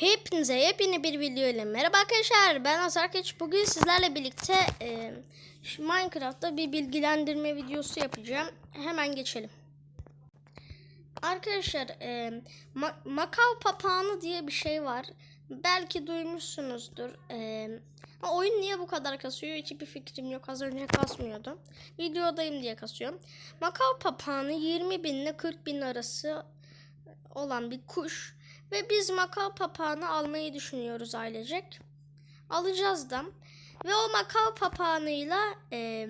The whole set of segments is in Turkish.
Hepinize yepyeni bir video ile merhaba arkadaşlar. Ben Azar Keç. Bugün sizlerle birlikte e, Minecraft'ta bir bilgilendirme videosu yapacağım. Hemen geçelim. Arkadaşlar e, Ma- Macau papağanı diye bir şey var. Belki duymuşsunuzdur. E, oyun niye bu kadar kasıyor? Hiçbir fikrim yok. Az önce kasmıyordu videodayım diye kasıyorum. Macau papağanı 20 bin ile 40 bin arası olan bir kuş ve biz makao papağanı almayı düşünüyoruz ailecek. Alacağız da. Ve o makao papağanıyla e,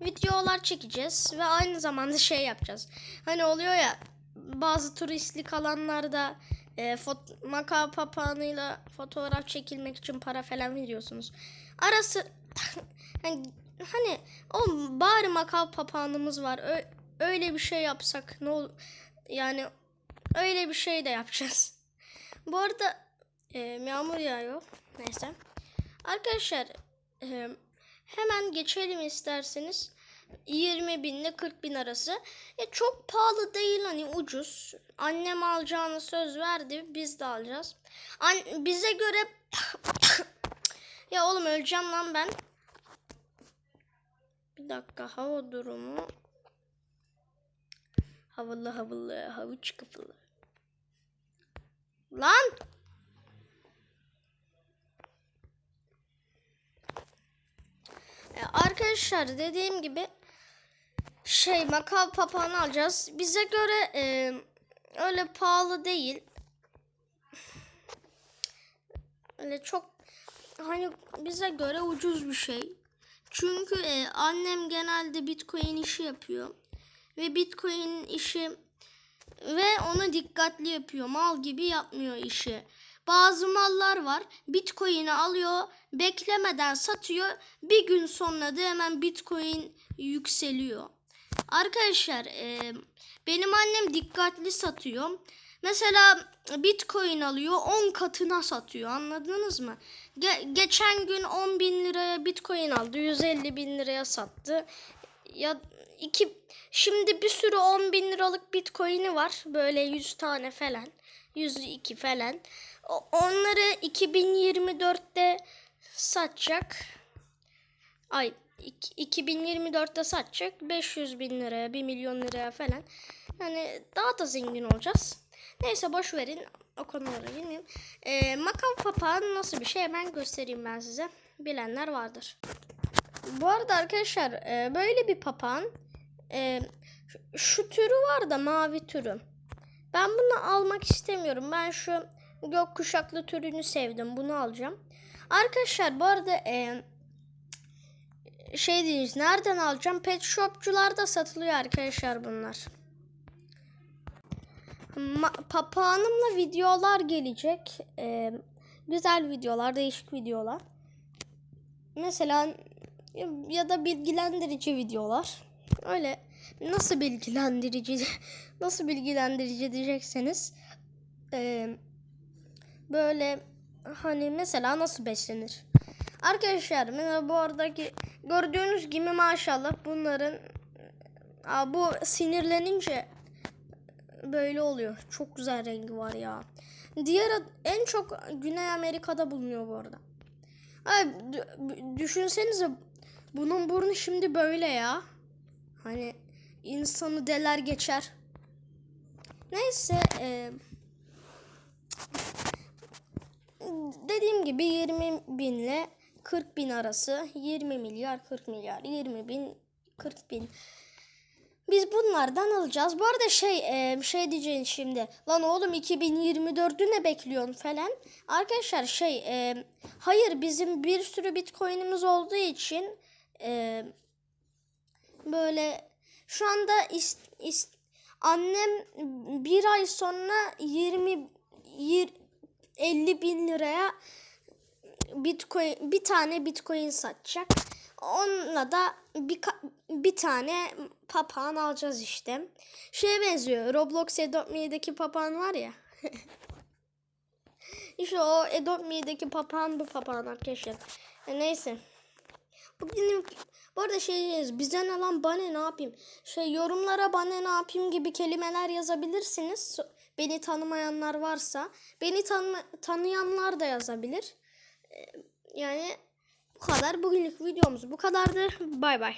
videolar çekeceğiz. Ve aynı zamanda şey yapacağız. Hani oluyor ya bazı turistlik alanlarda e, fot makao papağanıyla fotoğraf çekilmek için para falan veriyorsunuz. Arası hani, hani o bari makao papağanımız var. Ö- öyle bir şey yapsak ne olur? Yani öyle bir şey de yapacağız. Bu arada e, yağmur yağıyor. Neyse. Arkadaşlar e, hemen geçelim isterseniz. 20 bin ile 40 bin arası. Ya çok pahalı değil hani ucuz. Annem alacağını söz verdi. Biz de alacağız. An bize göre ya oğlum öleceğim lan ben. Bir dakika hava durumu. Havalı havalı havuç kafalı. Lan! E, arkadaşlar dediğim gibi şey makal papağanı alacağız. Bize göre e, öyle pahalı değil. Öyle çok hani bize göre ucuz bir şey. Çünkü e, annem genelde bitcoin işi yapıyor. Ve bitcoin işi ve onu dikkatli yapıyor. Mal gibi yapmıyor işi. Bazı mallar var. Bitcoin'i alıyor, beklemeden satıyor. Bir gün sonra da hemen Bitcoin yükseliyor. Arkadaşlar, e, benim annem dikkatli satıyor. Mesela Bitcoin alıyor 10 katına satıyor anladınız mı? Ge- geçen gün 10 bin liraya Bitcoin aldı 150 bin liraya sattı. Ya iki şimdi bir sürü 10 bin liralık Bitcoin'i var böyle 100 tane falan 102 falan. Onları 2024'te satacak. Ay iki- 2024'te satacak 500 bin liraya 1 milyon liraya falan. Yani daha da zengin olacağız. Neyse boş verin o konulara girmeyeyim. Ee, makam papağan nasıl bir şey hemen göstereyim ben size. Bilenler vardır. Bu arada arkadaşlar e, böyle bir papağan e, şu, şu türü var da mavi türü. Ben bunu almak istemiyorum. Ben şu gök kuşaklı türünü sevdim. Bunu alacağım. Arkadaşlar bu arada e, şey diyeceğiz. Nereden alacağım? Pet shopçularda satılıyor arkadaşlar bunlar. Ma- papağanımla videolar gelecek. E, güzel videolar, değişik videolar. Mesela ya da bilgilendirici videolar. Öyle nasıl bilgilendirici nasıl bilgilendirici diyecekseniz e, böyle hani mesela nasıl beslenir? Arkadaşlar bu aradaki gördüğünüz gibi maşallah bunların Aa, bu sinirlenince böyle oluyor. Çok güzel rengi var ya. Diğer en çok Güney Amerika'da bulunuyor bu arada. Ay, dü- düşünsenize bunun burnu şimdi böyle ya. Hani insanı deler geçer. Neyse e, dediğim gibi 20 binle 40 bin arası 20 milyar 40 milyar 20 bin 40 bin biz bunlardan alacağız. Bu arada şey e, şey diyeceğin şimdi. Lan oğlum 2024'ü ne bekliyorsun falan. Arkadaşlar şey e, hayır bizim bir sürü bitcoin'imiz olduğu için e, böyle şu anda ist, ist, annem bir ay sonra 20 yir- 50 bin liraya bitcoin bir tane bitcoin satacak. Onunla da bir, bir tane papağan alacağız işte. Şeye benziyor. Roblox Adopt Me'deki papağan var ya. işte o Adopt Me'deki papağan bu papağan arkadaşlar. Neyse. Bu benim bu arada şey bize ne lan bana ne yapayım? Şey yorumlara bana ne yapayım gibi kelimeler yazabilirsiniz. Beni tanımayanlar varsa beni tanı tanıyanlar da yazabilir. E, yani bu kadar bugünlük videomuz bu kadardı. Bay bay.